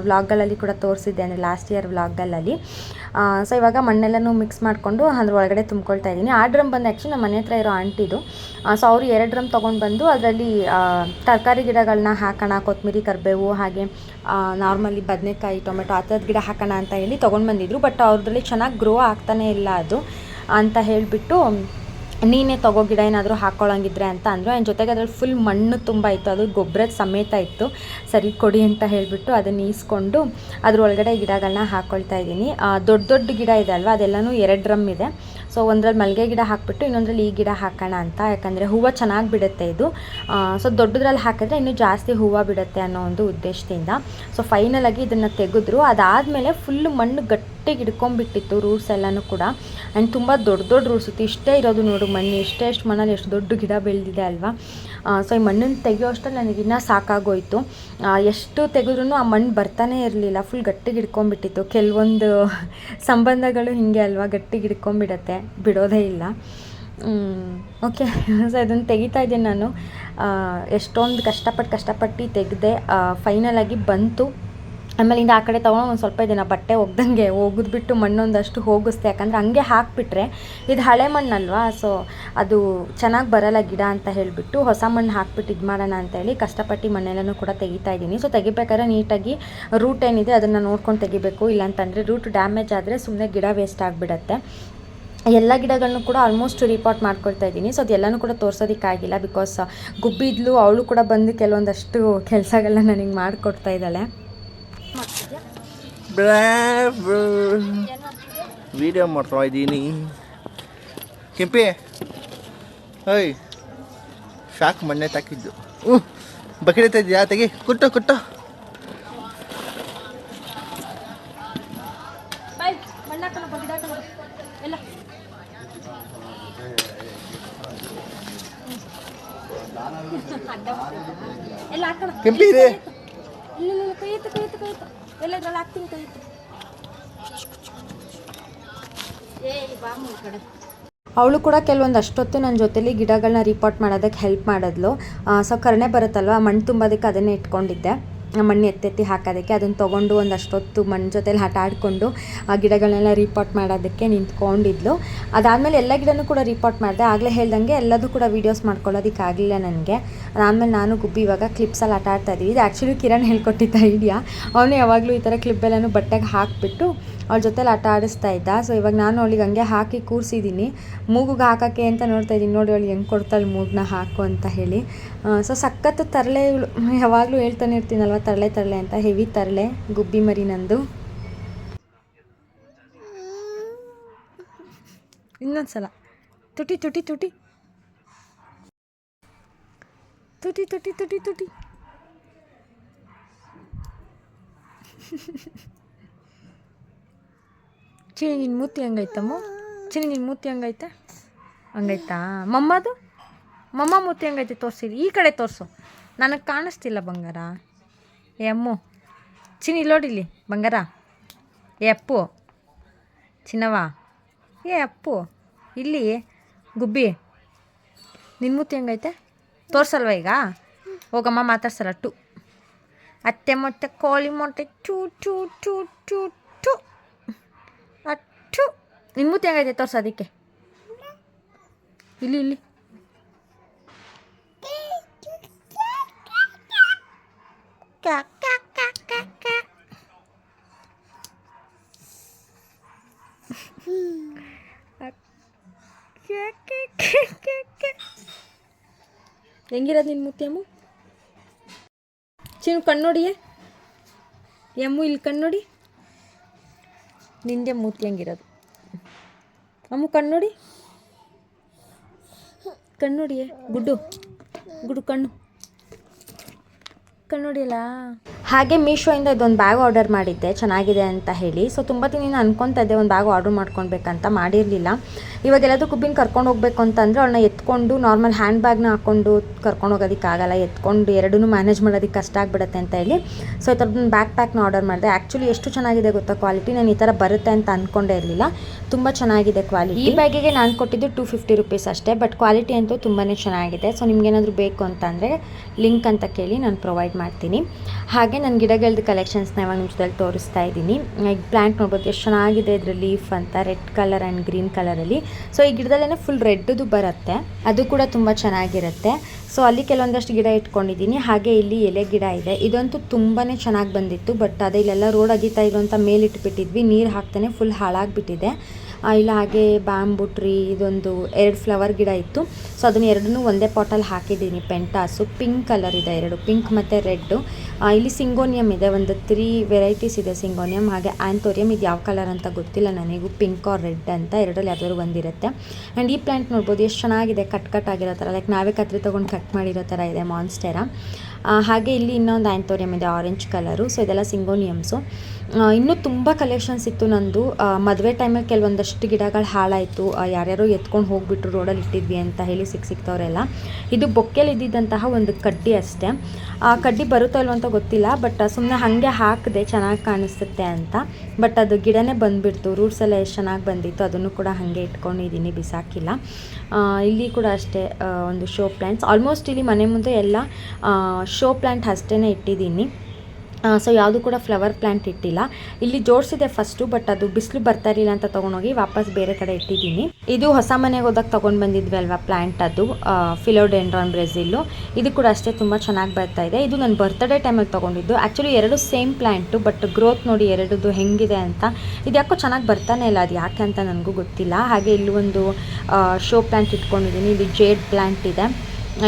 ವ್ಲಾಗ್ಗಳಲ್ಲಿ ಕೂಡ ತೋರಿಸಿದ್ದೆ, ಅಂದರೆ ಲಾಸ್ಟ್ ಇಯರ್ ವ್ಲಾಗಲ್ಲಿ ಸೊ ಇವಾಗ ಮಣ್ಣೆಲ್ಲನೂ ಮಿಕ್ಸ್ ಮಾಡಿಕೊಂಡು ಅದ್ರ ಒಳಗಡೆ ತುಂಬ್ಕೊಳ್ತಾ ಇದ್ದೀನಿ. ಆ ಡ್ರಮ್ ಬಂದು ಆ್ಯಕ್ಚುಲಿ ನಮ್ಮ ಮನೆ ಹತ್ರ ಇರೋ ಆಂಟಿದು ಸೊ ಅವರು ಎರಡು ಡ್ರಮ್ ತೊಗೊಂಡು ಬಂದು ಅದರಲ್ಲಿ ತರಕಾರಿ ಗಿಡಗಳನ್ನ ಹಾಕೋಣ ಕೊತ್ತಂಬರಿ ಕರಿಬೇವು ಹಾಗೆ ನಾರ್ಮಲಿ ಬದನೆಕಾಯಿ, ಟೊಮೆಟೊ ಆ ಥರದ ಗಿಡ ಹಾಕೋಣ ಅಂತ ಹೇಳಿ ತೊಗೊಂಡು ಬಂದಿದ್ರು. ಬಟ್ ಅವ್ರದ್ರಲ್ಲಿ ಚೆನ್ನಾಗಿ ಗ್ರೋ ಆಗ್ತಾನೇ ಇಲ್ಲ ಅದು ಅಂತ ಹೇಳಿಬಿಟ್ಟು ನೀನೇ ತಗೋ ಗಿಡ ಏನಾದರೂ ಹಾಕ್ಕೊಳ್ಳೋಂಗಿದ್ರೆ ಅಂತ ಅಂದರು. ಆ್ಯಂಡ್ ಜೊತೆಗೆ ಅದ್ರಲ್ಲಿ ಫುಲ್ ಮಣ್ಣು ತುಂಬ ಇತ್ತು. ಅದು ಗೊಬ್ಬರದ ಸಮೇತ ಇತ್ತು. ಸರಿ ಕೊಡಿ ಅಂತ ಹೇಳಿಬಿಟ್ಟು ಅದನ್ನು ಈಸ್ಕೊಂಡು ಅದರೊಳಗಡೆ ಗಿಡಗಳನ್ನ ಹಾಕ್ಕೊಳ್ತಾ ಇದ್ದೀನಿ. ದೊಡ್ಡ ದೊಡ್ಡ ಗಿಡ ಇದೆ ಅಲ್ವಾ? ಅದೆಲ್ಲನೂ ಎರಡು ಡ್ರಮ್ ಇದೆ. ಸೊ ಒಂದ್ರಲ್ಲಿ ಮಲ್ಲಿಗೆ ಗಿಡ ಹಾಕ್ಬಿಟ್ಟು ಇನ್ನೊಂದ್ರಲ್ಲಿ ಈ ಗಿಡ ಹಾಕೋಣ ಅಂತ. ಯಾಕಂದರೆ ಹೂವು ಚೆನ್ನಾಗಿ ಬಿಡುತ್ತೆ ಇದು. ಸೊ ದೊಡ್ಡದ್ರಲ್ಲಿ ಹಾಕಿದ್ರೆ ಇನ್ನೂ ಜಾಸ್ತಿ ಹೂವು ಬಿಡುತ್ತೆ ಅನ್ನೋ ಒಂದು ಉದ್ದೇಶದಿಂದ. ಸೊ ಫೈನಲಾಗಿ ಇದನ್ನು ತೆಗೆದ್ರು. ಅದಾದಮೇಲೆ ಫುಲ್ ಮಣ್ಣು ಗಟ್ಟಿಗೆ ಹಿಡ್ಕೊಂಬಿಟ್ಟಿತ್ತು ರೂಟ್ಸ್ ಎಲ್ಲನೂ ಕೂಡ. ಆ್ಯಂಡ್ ತುಂಬ ದೊಡ್ಡ ದೊಡ್ಡ ರೂಟ್ಸ್ ಇತ್ತು. ಇಷ್ಟೇ ಇರೋದು ನೋಡು ಮಣ್ಣು. ಇಷ್ಟೇ ಎಷ್ಟು ಮಣ್ಣಲ್ಲಿ ಎಷ್ಟು ದೊಡ್ಡ ಗಿಡ ಬೆಳೆದಿದೆ ಅಲ್ವಾ? ಸೊ ಈ ಮಣ್ಣನ್ನು ತೆಗಿಯೋ ಅಷ್ಟರಲ್ಲಿ ನನಗೆ ಇನ್ನೂ ಸಾಕಾಗೋಯ್ತು. ಎಷ್ಟು ತೆಗೆದ್ರೂ ಆ ಮಣ್ಣು ಬರ್ತಾನೆ ಇರಲಿಲ್ಲ. ಫುಲ್ ಗಟ್ಟಿಗೆ ಹಿಡ್ಕೊಂಬಿಟ್ಟಿತ್ತು ಕೆಲವೊಂದು ಸಂಬಂಧಗಳು ಹೀಗೆ ಅಲ್ವಾ? ಗಟ್ಟಿಗೆ ಹಿಡ್ಕೊಂಬಿಡತ್ತೆ ಬಿಡೋದೇ ಇಲ್ಲ. ಓಕೆ. ಸೊ ಇದನ್ನು ತೆಗಿತಾ ಇದ್ದೀನಿ ನಾನು. ಎಷ್ಟೊಂದು ಕಷ್ಟಪಟ್ಟು ಕಷ್ಟಪಟ್ಟು ತೆಗೆದೆ ಫೈನಲಾಗಿ ಬಂತು. ಆಮೇಲಿಂದ ಆ ಕಡೆ ತೊಗೊಂಡು ಒಂದು ಸ್ವಲ್ಪ ದಿನ ಬಟ್ಟೆ ಒಗ್ದಂಗೆ ಒಗೆದ್ಬಿಟ್ಟು ಮಣ್ಣೊಂದಷ್ಟು ಹೋಗಿಸ್ತೆ. ಯಾಕಂದರೆ ಹಂಗೆ ಹಾಕಿಬಿಟ್ರೆ ಇದು ಹಳೆ ಮಣ್ಣಲ್ವಾ? ಸೊ ಅದು ಚೆನ್ನಾಗಿ ಬರಲ್ಲ ಗಿಡ ಅಂತ ಹೇಳಿಬಿಟ್ಟು ಹೊಸ ಮಣ್ಣು ಹಾಕ್ಬಿಟ್ಟು ಇದು ಮಾಡೋಣ ಅಂತೇಳಿ ಕಷ್ಟಪಟ್ಟು ಮಣ್ಣೆಲ್ಲನೂ ಕೂಡ ತೆಗಿತಾ ಇದ್ದೀನಿ ಸೊ ತೆಗಿಬೇಕಾದ್ರೆ ನೀಟಾಗಿ ರೂಟ್ ಏನಿದೆ ಅದನ್ನು ನೋಡ್ಕೊಂಡು ತೆಗಿಬೇಕು. ಇಲ್ಲಾಂತಂದರೆ ರೂಟ್ ಡ್ಯಾಮೇಜ್ ಆದರೆ ಸುಮ್ಮನೆ ಗಿಡ ವೇಸ್ಟ್ ಆಗಿಬಿಡತ್ತೆ. ಎಲ್ಲ ಗಿಡಗಳನ್ನು ಕೂಡ ಆಲ್ಮೋಸ್ಟ್ ರಿಪೋರ್ಟ್ ಮಾಡ್ಕೊಳ್ತಾ ಇದ್ದೀನಿ ಸೊ ಅದೆಲ್ಲನೂ ಕೂಡ ತೋರ್ಸೋದಕ್ಕಾಗಿಲ್ಲ ಬಿಕಾಸ್ ಗುಬ್ಬಿದ್ಲು, ಅವಳು ಕೂಡ ಬಂದು ಕೆಲವೊಂದಷ್ಟು ಕೆಲಸಗಳನ್ನ ನನಗೆ ಮಾಡಿಕೊಡ್ತಾ ಇದ್ದಾಳೆ. ವಿಡಿಯೋ ಮಾಡ್ತಾ ಇದ್ದೀನಿ ಕೆಂಪಿ ಓಯ್ ಶಾಕ್ ಮಣ್ಣೆ ತಾಕಿದ್ದು ಹ್ಞೂ ಬಕೆಟ್ ಇದೆಯಾ ತೆಗಿ ಕುಟ್ಟು ಕುಟ್ಟು ಕೆಂಪಿ ಇದೆ ಕೈಯಿತ್ತು ಎತ್ತು, ಕೈ ಎತ್ತು ಕೈ ಎತ್ತು. ಎಲ್ಲ ಇದ್ರಲ್ಲಿ ಹಾಕ್ತೀನಿ, ಕೈ ಎತ್ತು. ಅವಳು ಕೂಡ ಕೆಲವೊಂದು ಅಷ್ಟೊತ್ತು ನನ್ನ ಜೊತೆಲಿ ಗಿಡಗಳನ್ನ ರಿಪೋರ್ಟ್ ಮಾಡೋದಕ್ಕೆ ಹೆಲ್ಪ್ ಮಾಡಿದ್ಲು. ಸೊ ಕರ್ಣೆ ಬರುತ್ತಲ್ವ? ಮಣ್ಣು ತುಂಬೋದಕ್ಕೆ ಅದನ್ನೇ ಇಟ್ಕೊಂಡಿದ್ದೆ. ಮಣ್ಣು ಎತ್ತೆತ್ತಿ ಹಾಕೋದಕ್ಕೆ, ಅದನ್ನು ತೊಗೊಂಡು ಒಂದು ಅಷ್ಟೊತ್ತು ಮಣ್ಣು ಜೊತೆಲಿ ಆಟ ಆಡಿಕೊಂಡು ಆ ಗಿಡಗಳನ್ನೆಲ್ಲ ರಿಪೋರ್ಟ್ ಮಾಡೋದಕ್ಕೆ ನಿಂತ್ಕೊಂಡಿದ್ಲು. ಅದಾದಮೇಲೆ ಎಲ್ಲ ಗಿಡನೂ ಕೂಡ ರಿಪೋರ್ಟ್ ಮಾಡಿದೆ. ಆಗಲೇ ಹೇಳ್ದಂಗೆ ಎಲ್ಲದೂ ಕೂಡ ವೀಡಿಯೋಸ್ ಮಾಡ್ಕೊಳ್ಳೋದಕ್ಕೆ ಆಗಲಿಲ್ಲ ನನಗೆ. ಅದಾದಮೇಲೆ ನಾನು ಗುಬ್ಬಿ ಇವಾಗ ಕ್ಲಿಪ್ಸಲ್ಲಿ ಆಟ ಆಡ್ತಾ ಇದ್ದೀವಿ. ಇದು ಆ್ಯಕ್ಚುಲಿ ಕಿರಣ್ ಹೇಳ್ಕೊಟ್ಟಿದ್ದ ಐಡಿಯಾ ಅವನು ಯಾವಾಗಲೂ ಈ ಥರ ಕ್ಲಿಪ್ಪೆಲ್ಲನೂ ಬಟ್ಟೆಗೆ ಹಾಕಿಬಿಟ್ಟು ಅವ್ಳ ಜೊತೆಲಿ ಆಟ ಆಡಿಸ್ತಾ ಇದ್ದ. ಸೊ ಇವಾಗ ನಾನು ಅವಳಿಗೆ ಹಂಗೆ ಹಾಕಿ ಕೂರಿಸಿದ್ದೀನಿ. ಮೂಗುಗೆ ಹಾಕೋಕ್ಕೆ ಅಂತ ನೋಡ್ತಾ ಇದ್ದೀನಿ. ನೋಡಿ ಅವಳು ಹೆಂಗೆ ಕೊಡ್ತಾಳೆ ಮೂಗನ್ನ ಹಾಕು ಅಂತ ಹೇಳಿ. ಸೊ ಸಖತ್ತು ತರಲೆ ಯಾವಾಗಲೂ ಹೇಳ್ತಾನೆ ಇರ್ತೀನಲ್ವ, ತರಲೆ ತರಲೆ ಅಂತ. ಹೆವಿ ತರಲೆ, ಗುಬ್ಬಿ ಮರಿ ನಂದು. ಇನ್ನೊಂದು ಸಲ ತುಟಿ ತುಟಿ ತುಟಿ. ತುಟಿ ತುಟಿ ತುಟಿ ತುಟಿ. ಚೀನಿ ನಿನ್ನ ಮೂತಿ ಹಂಗೈತಮ್ಮ ಚಿನಿ ನಿನ್ನ ಮೂತಿ ಹಂಗೈತೆ ಹಂಗೈತಾ ಮಮ್ಮದು? ಮಮ್ಮ ಮೂತಿ ಹಂಗೈತೆ ತೋರಿಸಿರಿ ಈ ಕಡೆ ತೋರಿಸು. ನನಗೆ ಕಾಣಿಸ್ತಿಲ್ಲ ಬಂಗಾರ. ಏ ಅಮ್ಮು ಚಿನಿ ಇಲ್ಲೋಡಿಲಿ ಬಂಗಾರ. ಏ ಅಪ್ಪು, ಚಿನ್ನವ. ಏ ಅಪ್ಪು, ಇಲ್ಲಿ, ಗುಬ್ಬಿ. ನಿನ್ನ ಮೂತಿ ಹೆಂಗೈತೆ? ತೋರ್ಸಲ್ವ ಈಗ? ಹೋಗಮ್ಮ, ಮಾತಾಡ್ಸಲ್ಲ ಟು ಅತ್ತೆ ಮೊಟ್ಟೆ, ಕೋಳಿ ಮೊಟ್ಟೆ, ಚೂ ಚೂ ಚೂ ಚೂ ಟು ಅಟ್ಟು. ನಿನ್ನ ಮೂತಿ ಹೆಂಗೈತೆ ತೋರ್ಸು ಅದಕ್ಕೆ. ಇಲ್ಲಿ ಇಲ್ಲಿ. ಕ್ಯಾ, ಕ್ಯಾ, ಕ್ಯಾ, ಕ್ಯಾ, ಕ್ಯಾ. ಕ್ಯಾ, ಕ್ಯಾ, ಕ್ಯಾ, ಕ್ಯಾ, ಕ್ಯಾ. ಹೆಂಗಿರೋದು ನಿನ್ನ ಮೂತಿ ಅಮ್ಮು ಚಿನ್ನು ಕಣ್ಣೋಡಿಯೇ ಎಮ್ಮು ಇಲ್ಲಿ ಕಣ್ಣೋಡಿ ನಿಂದೆ ಮೂತಿ ಹಂಗಿರೋದು ಅಮ್ಮು ಕಣ್ಣೋಡಿ ಕಣ್ಣೋಡಿಯೇ ಗುಡ್ಡು ಗುಡ್ಡು ಕಣ್ಣು ಕಣ್ಣುಡಿಲ್ಲ ಹಾಗೆ ಮೀಶೋಯಿಂದ ಇದೊಂದು ಬ್ಯಾಗ್ ಆರ್ಡರ್ ಮಾಡಿದ್ದೆ, ಚೆನ್ನಾಗಿದೆ ಅಂತ ಹೇಳಿ. ಸೊ ತುಂಬ ದಿನ ಅನ್ಕೊತಾ ಇದ್ದೆ, ಒಂದು ಬ್ಯಾಗ್ ಆರ್ಡರ್ ಮಾಡ್ಕೊಳ್ಬೇಕಂತ ಮಾಡಿರಲಿಲ್ಲ. ಇವಾಗ ಎಲ್ಲದಕ್ಕೂ ಕುಬ್ಬಿನ ಕರ್ಕೊಂಡು ಹೋಗ್ಬೇಕು ಅಂತಂದರೆ ಅವಳನ್ನ ಎತ್ಕೊಂಡು ನಾರ್ಮಲ್ ಹ್ಯಾಂಡ್ ಬ್ಯಾಗ್ನ ಹಾಕೊಂಡು ಕರ್ಕೊಂಡು ಹೋಗೋದಕ್ಕಾಗಲ್ಲ ಎತ್ಕೊಂಡು ಎರಡನ್ನೂ ಮ್ಯಾನೇಜ್ ಮಾಡೋದಕ್ಕೆ ಕಷ್ಟ ಆಗಿಬಿಡುತ್ತೆ ಅಂತ ಹೇಳಿ. ಸೊ ಈ ಥರದ್ದು ಬ್ಯಾಕ್ ಪ್ಯಾಕ್ನ ಆರ್ಡರ್ ಮಾಡಿದೆ. ಆ್ಯಕ್ಚುಲಿ ಎಷ್ಟು ಚೆನ್ನಾಗಿದೆ ಗೊತ್ತಾ ಕ್ವಾಲಿಟಿ ನಾನು ಈ ಥರ ಬರುತ್ತೆ ಅಂತ ಅಂದ್ಕೊಂಡೇ ಇರಲಿಲ್ಲ. ತುಂಬ ಚೆನ್ನಾಗಿದೆ ಕ್ವಾಲಿಟಿ ಈ ಬ್ಯಾಗಿಗೆ ನಾನು ಕೊಟ್ಟಿದ್ದು ಟೂ ಫಿಫ್ಟಿ ರುಪೀಸ್ ಅಷ್ಟೇ ಬಟ್ ಕ್ವಾಲಿಟಿ ಅಂತೂ ತುಂಬಾ ಚೆನ್ನಾಗಿದೆ. ಸೊ ನಿಮ್ಗೇನಾದರೂ ಬೇಕು ಅಂತಂದರೆ ಲಿಂಕ್ ಅಂತ ಕೇಳಿ ನಾನು ಪ್ರೊವೈಡ್ ಮಾಡ್ತೀನಿ. ಹಾಗೆ ನಾನು ಗಿಡಗಳದ್ದು ಕಲೆಕ್ಷನ್ಸ್ನ ಯಾವಾಗ ನಿಮ್ಮ ತೋರಿಸ್ತಾ ಇದ್ದೀನಿ. ಈಗ ಪ್ಲ್ಯಾಂಟ್ ನೋಡ್ಬೋದು ಎಷ್ಟು ಚೆನ್ನಾಗಿದೆ ಇದ್ರ ಲೀಫ್ ಅಂತ ರೆಡ್ ಕಲರ್ ಆ್ಯಂಡ್ ಗ್ರೀನ್ ಕಲರಲ್ಲಿ ಸೊ ಈ ಗಿಡದಲ್ಲೇ ಫುಲ್ ರೆಡ್ದು ಬರುತ್ತೆ. ಅದು ಕೂಡ ತುಂಬ ಚೆನ್ನಾಗಿರುತ್ತೆ. ಸೊ ಅಲ್ಲಿ ಕೆಲವೊಂದಷ್ಟು ಗಿಡ ಇಟ್ಕೊಂಡಿದ್ದೀನಿ. ಹಾಗೆ ಇಲ್ಲಿ ಎಲೆ ಗಿಡ ಇದೆ. ಇದಂತೂ ತುಂಬಾ ಚೆನ್ನಾಗಿ ಬಂದಿತ್ತು ಬಟ್ ಅದೇ ಇಲ್ಲೆಲ್ಲ ರೋಡ್ ಅಗಿತಾ ಇರುವಂಥ ಮೇಲಿಟ್ಬಿಟ್ಟಿದ್ವಿ ನೀರು ಹಾಕ್ತಾನೆ ಫುಲ್ ಹಾಳಾಗಿಬಿಟ್ಟಿದೆ. ಇಲ್ಲ, ಹಾಗೆ ಬ್ಯಾಂಬು ಟ್ರೀ ಇದೊಂದು ಎರಡು ಫ್ಲವರ್ ಗಿಡ ಇತ್ತು. ಸೊ ಅದನ್ನ ಎರಡನ್ನೂ ಒಂದೇ ಪಾಟಲ್ಲಿ ಹಾಕಿದ್ದೀನಿ. ಪೆಂಟಾಸು ಪಿಂಕ್ ಕಲರ್ ಇದೆ ಎರಡು. ಪಿಂಕ್ ಮತ್ತು ರೆಡ್ಡು ಇಲ್ಲಿ ಸಿಂಗೋನಿಯಮ್ ಇದೆ. ಒಂದು ತ್ರೀ ವೆರೈಟೀಸ್ ಇದೆ ಸಿಂಗೋನಿಯಂ. ಹಾಗೆ ಆ್ಯಂಥೋರಿಯಮ್ ಇದು ಯಾವ ಕಲರ್ ಅಂತ ಗೊತ್ತಿಲ್ಲ ನನಗೂ. ಪಿಂಕ್ ಆರ್ ರೆಡ್ ಅಂತ ಎರಡರಲ್ಲಿ ಯಾವ್ದಾದ್ರು ಒಂದಿರುತ್ತೆ. ಆ್ಯಂಡ್ ಈ ಪ್ಲ್ಯಾಂಟ್ ನೋಡ್ಬೋದು ಎಷ್ಟು ಚೆನ್ನಾಗಿದೆ. ಕಟ್ ಕಟ್ ಆಗಿರೋ ಥರ ಲೈಕ್ ನಾವೇ ಕತ್ರಿ ತೊಗೊಂಡು ಕಟ್ ಮಾಡಿರೋ ಥರ ಇದೆ ಮಾನ್ಸ್ಟೆರಾ ಹಾಗೆ ಇಲ್ಲಿ ಇನ್ನೊಂದು ಆ್ಯಂಥೋರಿಯಮ್ ಇದೆ. ಆರೆಂಜ್ ಕಲರು ಸೊ ಇದೆಲ್ಲ ಸಿಂಗೋನಿಯಮ್ಸು. ಇನ್ನೂ ತುಂಬ ಕಲೆಕ್ಷನ್ಸ್ ಇತ್ತು ನಂದು. ಮದುವೆ ಟೈಮಲ್ಲಿ ಕೆಲವೊಂದಷ್ಟು ಗಿಡಗಳು ಹಾಳಾಯಿತು. ಯಾರ್ಯಾರೋ ಎತ್ಕೊಂಡು ಹೋಗ್ಬಿಟ್ರು ರೋಡಲ್ಲಿ ಇಟ್ಟಿದ್ವಿ ಅಂತ ಹೇಳಿ ಸಿಕ್ ಸಿಕ್ತವ್ರೆಲ್ಲ. ಇದು ಬೊಕ್ಕೆಲಿ ಇದ್ದಿದ್ದಂತಹ ಒಂದು ಕಡ್ಡಿ ಅಷ್ಟೇ. ಆ ಕಡ್ಡಿ ಬರುತ್ತೋ ಇಲ್ವೋ ಅಂತ ಗೊತ್ತಿಲ್ಲ ಬಟ್ ಸುಮ್ಮನೆ ಹಾಗೆ ಹಾಕಿದೆ ಚೆನ್ನಾಗಿ ಕಾಣಿಸುತ್ತೆ ಅಂತ. ಬಟ್ ಅದು ಗಿಡನೇ ಬಂದುಬಿಡ್ತು. ರೂಟ್ಸ್ ಎಲ್ಲ ಎಷ್ಟು ಚೆನ್ನಾಗಿ ಬಂದಿತ್ತು ಅದನ್ನು ಕೂಡ ಹಾಗೆ ಇಟ್ಕೊಂಡಿದ್ದೀನಿ ಬಿಸಾಕಿಲ್ಲ. ಇಲ್ಲಿ ಕೂಡ ಅಷ್ಟೇ ಒಂದು ಶೋ ಪ್ಲ್ಯಾಂಟ್ಸ್ ಆಲ್ಮೋಸ್ಟ್ ಇಲ್ಲಿ ಮನೆ ಮುಂದೆ ಎಲ್ಲ ಶೋ ಪ್ಲ್ಯಾಂಟ್ ಅಷ್ಟೇ ಇಟ್ಟಿದ್ದೀನಿ ಸೊ ಯಾವುದು ಕೂಡ ಫ್ಲವರ್ ಪ್ಲ್ಯಾಂಟ್ ಇಟ್ಟಿಲ್ಲ. ಇಲ್ಲಿ ಜೋಡಿಸಿದೆ ಫಸ್ಟು ಬಟ್ ಅದು ಬಿಸಿಲು ಬರ್ತಾ ಇರಲಿಲ್ಲ ಅಂತ ತೊಗೊಂಡೋಗಿ ವಾಪಸ್ ಬೇರೆ ಕಡೆ ಇಟ್ಟಿದ್ದೀನಿ. ಇದು ಹೊಸ ಮನೆಗೆ ಹೋದಾಗ ತೊಗೊಂಡು ಬಂದಿದ್ವಿ ಅಲ್ವಾ ಪ್ಲ್ಯಾಂಟ್ ಅದು ಫಿಲೋಡೆಂಡ್ರಾನ್ ಬ್ರೆಜಿಲ್ಲು ಇದು ಕೂಡ ಅಷ್ಟೇ ತುಂಬ ಚೆನ್ನಾಗಿ ಬರ್ತಾ ಇದೆ. ಇದು ನನ್ನ ಬರ್ತ್ಡೇ ಟೈಮಲ್ಲಿ ತೊಗೊಂಡಿದ್ದು. ಆ್ಯಕ್ಚುಲಿ ಎರಡು ಸೇಮ್ ಪ್ಲ್ಯಾಂಟು ಬಟ್ ಗ್ರೋತ್ ನೋಡಿ ಎರಡದು ಹೆಂಗಿದೆ ಅಂತ. ಇದು ಯಾಕೋ ಚೆನ್ನಾಗಿ ಬರ್ತಾನೆ ಇಲ್ಲ, ಅದು ಯಾಕೆ ಅಂತ ನನಗೂ ಗೊತ್ತಿಲ್ಲ. ಹಾಗೆ ಇಲ್ಲಿ ಒಂದು ಶೋ ಪ್ಲ್ಯಾಂಟ್ ಇಟ್ಕೊಂಡಿದ್ದೀನಿ. ಇಲ್ಲಿ ಜೇಡ್ ಪ್ಲ್ಯಾಂಟ್ ಇದೆ.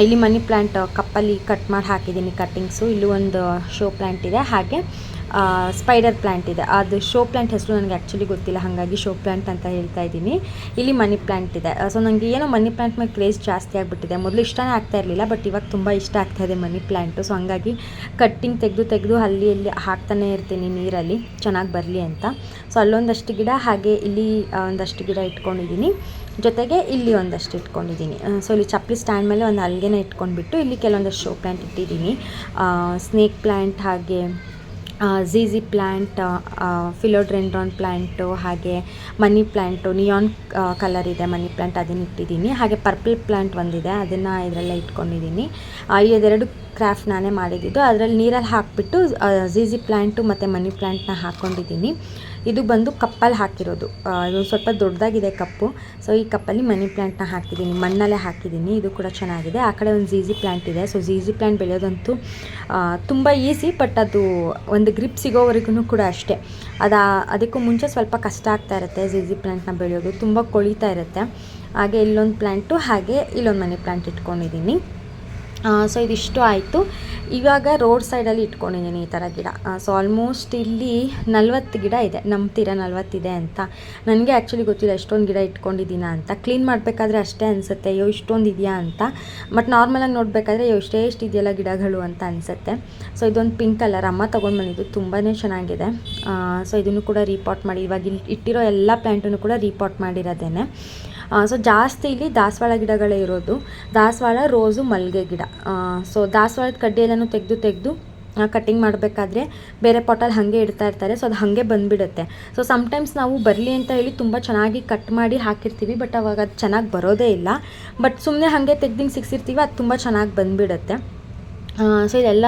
ಇಲ್ಲಿ ಮನಿ ಪ್ಲ್ಯಾಂಟ್ ಕಪ್ಪಲ್ಲಿ ಕಟ್ ಮಾಡಿ ಹಾಕಿದ್ದೀನಿ ಕಟ್ಟಿಂಗ್ಸು. ಇಲ್ಲಿ ಒಂದು ಶೋ ಪ್ಲ್ಯಾಂಟ್ ಇದೆ. ಹಾಗೆ ಸ್ಪೈಡರ್ ಪ್ಲ್ಯಾಂಟ್ ಇದೆ. ಅದು ಶೋ ಪ್ಲ್ಯಾಂಟ್ ಹೆಸರು ನನಗೆ ಆ್ಯಕ್ಚುಲಿ ಗೊತ್ತಿಲ್ಲ. ಹಾಗಾಗಿ ಶೋ ಪ್ಲ್ಯಾಂಟ್ ಅಂತ ಹೇಳ್ತಾ ಇದ್ದೀನಿ. ಇಲ್ಲಿ ಮನಿ ಪ್ಲ್ಯಾಂಟ್ ಇದೆ. ಸೊ ನನಗೆ ಏನೋ ಮನಿ ಪ್ಲ್ಯಾಂಟ್ ಮೇಲೆ ಕ್ರೇಜ್ ಜಾಸ್ತಿ ಆಗಿಬಿಟ್ಟಿದೆ. ಮೊದಲು ಇಷ್ಟನೇ ಆಗ್ತಾ ಇರಲಿಲ್ಲ, ಬಟ್ ಇವಾಗ ತುಂಬ ಇಷ್ಟ ಆಗ್ತಾ ಇದೆ ಮನಿ ಪ್ಲ್ಯಾಂಟು ಸೊ ಹಂಗಾಗಿ ಕಟ್ಟಿಂಗ್ ತೆಗೆದು ತೆಗೆದು ಅಲ್ಲಿ ಇಲ್ಲಿ ಹಾಕ್ತಾನೆ ಇರ್ತೀನಿ ನೀರಲ್ಲಿ. ಚೆನ್ನಾಗಿ ಬರಲಿ ಅಂತ. ಸೊ ಅಲ್ಲೊಂದಷ್ಟು ಗಿಡ, ಹಾಗೆ ಇಲ್ಲಿ ಒಂದಷ್ಟು ಗಿಡ ಇಟ್ಕೊಂಡಿದ್ದೀನಿ. ಜೊತೆಗೆ ಇಲ್ಲಿ ಒಂದಷ್ಟು ಇಟ್ಕೊಂಡಿದ್ದೀನಿ. ಸೊ ಇಲ್ಲಿ ಚಪ್ಪಲಿ ಸ್ಟ್ಯಾಂಡ್ ಮೇಲೆ ಒಂದು ಅಲ್ಲಿಗೆನ ಇಟ್ಕೊಂಡ್ಬಿಟ್ಟು ಇಲ್ಲಿ ಕೆಲವೊಂದಷ್ಟು ಶೋ ಪ್ಲ್ಯಾಂಟ್ ಇಟ್ಟಿದ್ದೀನಿ. ಸ್ನೇಕ್ ಪ್ಲ್ಯಾಂಟ್ ಹಾಗೆ ಝೀಝಿ ಪ್ಲ್ಯಾಂಟ್ ಫಿಲೋಡ್ರೆಂಡ್ರಾನ್ ಪ್ಲ್ಯಾಂಟು ಹಾಗೆ ಮನಿ ಪ್ಲ್ಯಾಂಟು ನಿಯಾನ್ ಕಲರ್ ಇದೆ ಮನಿ ಪ್ಲ್ಯಾಂಟ್ ಅದನ್ನು ಇಟ್ಟಿದ್ದೀನಿ. ಹಾಗೆ ಪರ್ಪಲ್ ಪ್ಲ್ಯಾಂಟ್ ಒಂದಿದೆ, ಅದನ್ನು ಇದರಲ್ಲೇ ಇಟ್ಕೊಂಡಿದ್ದೀನಿ. ಈ ಇದೆರಡು ಕ್ರಾಫ್ಟ್ ನಾನೇ ಮಾಡಿದ್ದು. ಅದರಲ್ಲಿ ನೀರಲ್ಲಿ ಹಾಕಿಬಿಟ್ಟು ಝೀಝಿ ಪ್ಲ್ಯಾಂಟು ಮತ್ತು ಮನಿ ಪ್ಲ್ಯಾಂಟ್ನ ಹಾಕ್ಕೊಂಡಿದ್ದೀನಿ ಇದು ಬಂದು ಕಪ್ಪಲ್ಲಿ ಹಾಕಿರೋದು. ಇದು ಸ್ವಲ್ಪ ದೊಡ್ಡದಾಗಿದೆ ಕಪ್ಪು. ಸೊ ಈ ಕಪ್ಪಲ್ಲಿ ಮನಿ ಪ್ಲ್ಯಾಂಟ್ನ ಹಾಕಿದ್ದೀನಿ. ಮಣ್ಣಲ್ಲೇ ಹಾಕಿದ್ದೀನಿ. ಇದು ಕೂಡ ಚೆನ್ನಾಗಿದೆ. ಆ ಕಡೆ ಒಂದು ಝೀಝಿ ಪ್ಲ್ಯಾಂಟ್ ಇದೆ. ಸೊ ಝೀಝಿ ಪ್ಲ್ಯಾಂಟ್ ಬೆಳೆಯೋದಂತೂ ತುಂಬ ಈಸಿ ಬಟ್ ಅದು ಒಂದು ಗ್ರಿಪ್ ಸಿಗೋವರೆಗೂ ಕೂಡ ಅಷ್ಟೇ. ಅದು, ಅದಕ್ಕೂ ಮುಂಚೆ ಸ್ವಲ್ಪ ಕಷ್ಟ ಆಗ್ತಾ ಇರುತ್ತೆ ಝೀಝಿ ಪ್ಲ್ಯಾಂಟ್ನ ಬೆಳೆಯೋದು. ತುಂಬ ಕೊಳಿತಾ ಇರುತ್ತೆ. ಹಾಗೆ ಇಲ್ಲೊಂದು ಪ್ಲ್ಯಾಂಟು ಹಾಗೆ ಇಲ್ಲೊಂದು ಮನಿ ಪ್ಲ್ಯಾಂಟ್ ಇಟ್ಕೊಂಡಿದ್ದೀನಿ. ಸೊ ಇದಿಷ್ಟು ಆಯಿತು. ಇವಾಗ ರೋಡ್ ಸೈಡಲ್ಲಿ ಇಟ್ಕೊಂಡಿದ್ದೀನಿ ಈ ಥರ ಗಿಡ. ಸೊ ಆಲ್ಮೋಸ್ಟ್ ಇಲ್ಲಿ ನಲ್ವತ್ತು ಗಿಡ ಇದೆ. ನಂಬ್ತೀರ ನಲ್ವತ್ತಿದೆ ಅಂತ. ನನಗೆ ಆ್ಯಕ್ಚುಲಿ ಗೊತ್ತಿಲ್ಲ ಎಷ್ಟೊಂದು ಗಿಡ ಇಟ್ಕೊಂಡಿದ್ದೀನ ಅಂತ. ಕ್ಲೀನ್ ಮಾಡಬೇಕಾದ್ರೆ ಅಷ್ಟೇ ಅನಿಸುತ್ತೆ, ಅಯ್ಯೋ, ಇಷ್ಟೊಂದು ಇದೆಯಾ ಅಂತ. ಬಟ್ ನಾರ್ಮಲಾಗಿ ನೋಡಬೇಕಾದ್ರೆ, ಅಯ್ಯೋ, ಇಷ್ಟೇ ಎಷ್ಟು ಇದೆಯಲ್ಲ ಗಿಡಗಳು ಅಂತ ಅನಿಸುತ್ತೆ. ಸೊ ಇದೊಂದು ಪಿಂಕ್ ಕಲರ್ ಅಮ್ಮ ತೊಗೊಂಡು ಬಂದಿದ್ದು ತುಂಬಾ ಚೆನ್ನಾಗಿದೆ. ಸೊ ಇದನ್ನು ಕೂಡ ರೀಪಾಟ್ ಮಾಡಿ, ಇವಾಗ ಇಲ್ಲಿ ಇಟ್ಟಿರೋ ಎಲ್ಲ ಪ್ಲ್ಯಾಂಟನ್ನು ಕೂಡ ರೀಪಾಟ್ ಮಾಡಿರೋದೇನೆ. ಸೊ ಜಾಸ್ತಿ ಇಲ್ಲಿ ದಾಸವಾಳ ಗಿಡಗಳೇ ಇರೋದು. ದಾಸವಾಳ, ರೋಸು ಮಲ್ಲಿಗೆ ಗಿಡ. ಸೊ ದಾಸವಾಳದ ಕಡ್ಡಿ ತೆಗೆದು ತೆಗೆದು ಕಟ್ಟಿಂಗ್ ಮಾಡಬೇಕಾದ್ರೆ ಬೇರೆ ಪಾಟಲ್ಲಿ ಹಾಗೆ ಇಡ್ತಾ ಇರ್ತಾರೆ. ಸೊ ಅದು ಹಾಗೆ ಬಂದುಬಿಡುತ್ತೆ. ಸೊ ಸಮಟೈಮ್ಸ್ ನಾವು ಬರಲಿ ಅಂತ ಹೇಳಿ ತುಂಬ ಚೆನ್ನಾಗಿ ಕಟ್ ಮಾಡಿ ಹಾಕಿರ್ತೀವಿ ಬಟ್ ಅವಾಗ ಅದು ಚೆನ್ನಾಗಿ ಬರೋದೇ ಇಲ್ಲ. ಬಟ್ ಸುಮ್ಮನೆ ಹಾಗೆ ತೆಗ್ದಿಂಗೆ ಸಿಕ್ಸಿರ್ತೀವಿ, ಅದು ತುಂಬ ಚೆನ್ನಾಗಿ ಬಂದುಬಿಡುತ್ತೆ. ಸೊ ಇದೆಲ್ಲ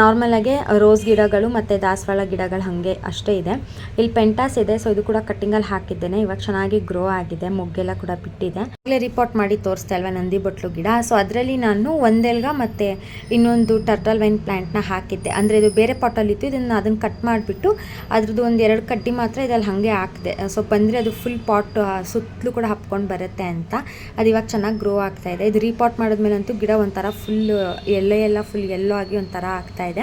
ನಾರ್ಮಲಾಗೆ ರೋಸ್ ಗಿಡಗಳು ಮತ್ತು ದಾಸವಾಳ ಗಿಡಗಳು ಹಾಗೆ ಅಷ್ಟೇ ಇದೆ. ಇಲ್ಲಿ ಪೆಂಟಾಸ್ ಇದೆ ಸೊ ಇದು ಕೂಡ ಕಟ್ಟಿಂಗಲ್ಲಿ ಹಾಕಿದ್ದೇನೆ. ಇವಾಗ ಚೆನ್ನಾಗಿ ಗ್ರೋ ಆಗಿದೆ, ಮೊಗ್ಗೆಲ್ಲ ಕೂಡ ಬಿಟ್ಟಿದೆ. ಆಗಲೇ ರಿಪೋರ್ಟ್ ಮಾಡಿ ತೋರಿಸ್ತಾ ಅಲ್ವಾ ನಂದಿ ಬೊಟ್ಲು ಗಿಡ? ಸೊ ಅದರಲ್ಲಿ ನಾನು ಒಂದೆಲ್ಗ ಮತ್ತು ಇನ್ನೊಂದು ಟರ್ಟಲ್ ವೈನ್ ಪ್ಲ್ಯಾಂಟ್ನ ಹಾಕಿದ್ದೆ. ಅಂದರೆ ಇದು ಬೇರೆ ಪಾಟಲ್ಲಿತ್ತು ಇದನ್ನು ಅದನ್ನು ಕಟ್ ಮಾಡಿಬಿಟ್ಟು ಅದ್ರದ್ದು ಒಂದು ಎರಡು ಕಡ್ಡಿ ಮಾತ್ರ ಇದರಲ್ಲಿ ಹಾಗೆ ಹಾಕಿದೆ. ಸೊ ಬಂದರೆ ಅದು ಫುಲ್ ಪಾಟ್ ಸುತ್ತಲೂ ಕೂಡ ಹಪ್ಕೊಂಡು ಬರುತ್ತೆ ಅಂತ. ಅದು ಇವಾಗ ಚೆನ್ನಾಗಿ ಗ್ರೋ ಆಗ್ತಾ ಇದೆ. ಇದು ರೀಪಾಟ್ ಮಾಡಿದ್ಮೇಲಂತೂ ಗಿಡ ಒಂಥರ ಫುಲ್ ಎಲೆ ಎಲ್ಲ ಫುಲ್ ಎಲ್ಲೋ ಆಗಿ ಒಂಥರ ಇದೆ.